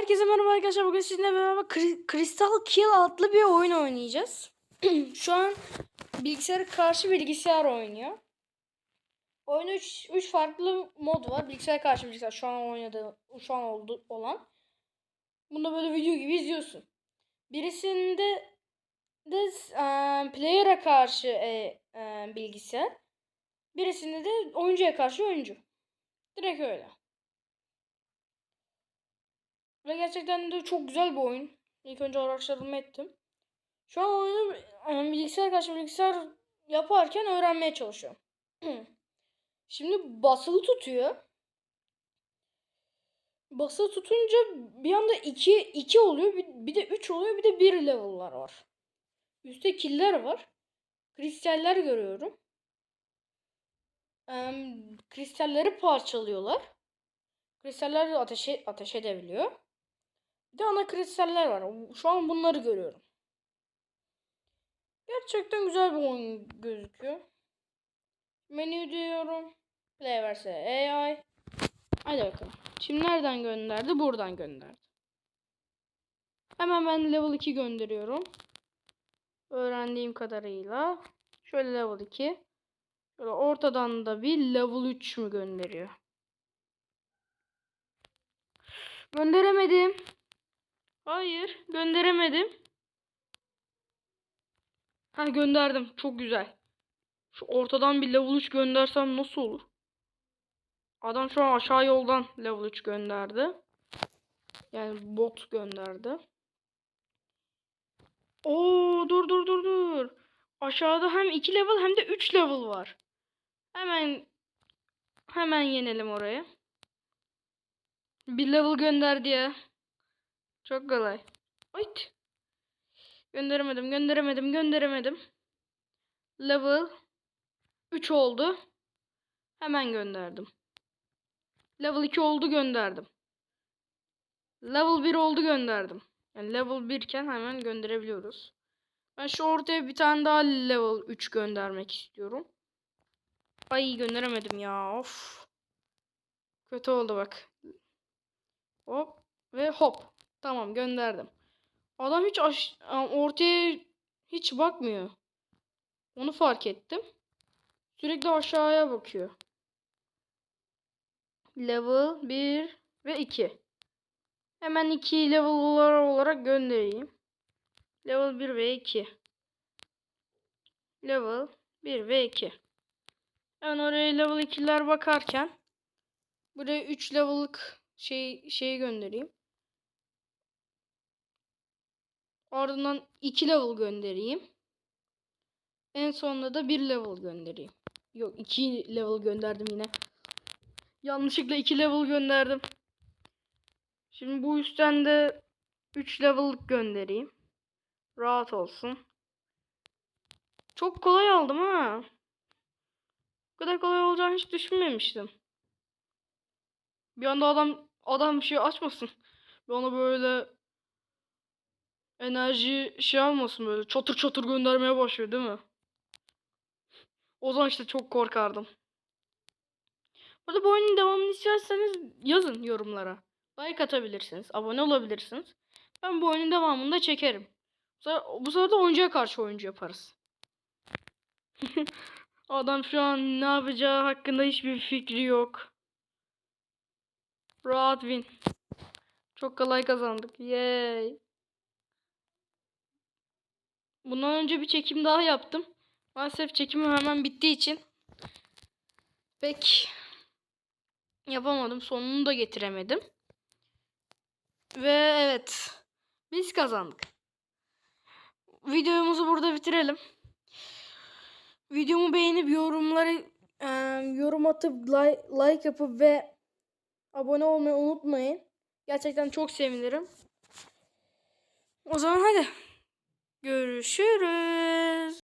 Herkese merhaba arkadaşlar. Bugün sizinle beraber Crystal Kill adlı bir oyun oynayacağız. Şu an bilgisayara karşı bilgisayar oynuyor. Oyunda 3 3 farklı mod var. Bilgisayar karşı bilgisayar şu an oynadığı şu an oldu olan. Bunda böyle video gibi izliyorsun. Birisinde de e, player'a karşı e, e, bilgisayar. Birisinde de oyuncuya karşı oyuncu. Direkt öyle. Ve gerçekten de çok güzel bir oyun. İlk önce araştırma ettim. Şu an oyunu e, bilgisayar karşı bilgisayar yaparken öğrenmeye çalışıyorum. Şimdi basılı tutuyor. Basılı tutunca bir anda 2 2 oluyor. Bir, bir de 3 oluyor. Bir de 1 level'lar var. Üstte killer var. Kristaller görüyorum. Ee, kristalleri parçalıyorlar. Kristaller ateşe, ateş edebiliyor. Bir de ana kristaller var. Şu an bunları görüyorum. Gerçekten güzel bir oyun gözüküyor. Menü diyorum. Play vs AI. Hadi bakalım. Şimdi nereden gönderdi? Buradan gönderdi. Hemen ben level 2 gönderiyorum. Öğrendiğim kadarıyla. Şöyle level 2. Şöyle ortadan da bir level 3 mü gönderiyor? Gönderemedim. Hayır, gönderemedim. Ha gönderdim. Çok güzel. Şu ortadan bir level 3 göndersem nasıl olur? Adam şu an aşağı yoldan level 3 gönderdi. Yani bot gönderdi. Oo dur dur dur dur. Aşağıda hem 2 level hem de 3 level var. Hemen hemen yenelim orayı. Bir level gönderdi ya. Çok kolay. Ayt. Gönderemedim, gönderemedim, gönderemedim. Level 3 oldu. Hemen gönderdim. Level 2 oldu gönderdim. Level 1 oldu gönderdim. Yani level 1 iken hemen gönderebiliyoruz. Ben şu ortaya bir tane daha level 3 göndermek istiyorum. Ay gönderemedim ya. Of. Kötü oldu bak. Hop ve hop. Tamam gönderdim. Adam hiç aş ortaya hiç bakmıyor. Onu fark ettim. Sürekli aşağıya bakıyor. Level 1 ve 2. Hemen 2 level'lar olarak göndereyim. Level 1 ve 2. Level 1 ve 2. Hemen oraya level 2'ler bakarken buraya 3 level'lık şey şeyi göndereyim. Ardından 2 level göndereyim. En sonunda da 1 level göndereyim. Yok 2 level gönderdim yine. Yanlışlıkla 2 level gönderdim. Şimdi bu üstten de 3 level'lık göndereyim. Rahat olsun. Çok kolay aldım ha. Bu kadar kolay olacağını hiç düşünmemiştim. Bir anda adam adam bir şey açmasın. Bana böyle enerji şey almasın böyle çatır çatır göndermeye başlıyor değil mi? O zaman işte çok korkardım. Burada bu oyunun devamını isterseniz yazın yorumlara. Like atabilirsiniz. Abone olabilirsiniz. Ben bu oyunun devamını da çekerim. Bu sefer, de oyuncuya karşı oyuncu yaparız. Adam şu an ne yapacağı hakkında hiçbir fikri yok. Rahat win. Çok kolay kazandık. Yay. Bundan önce bir çekim daha yaptım. Maalesef çekimim hemen bittiği için pek yapamadım. Sonunu da getiremedim. Ve evet. Biz kazandık. Videomuzu burada bitirelim. Videomu beğenip yorumları e, yorum atıp like, like yapıp ve abone olmayı unutmayın. Gerçekten çok sevinirim. O zaman hadi. Görüşürüz.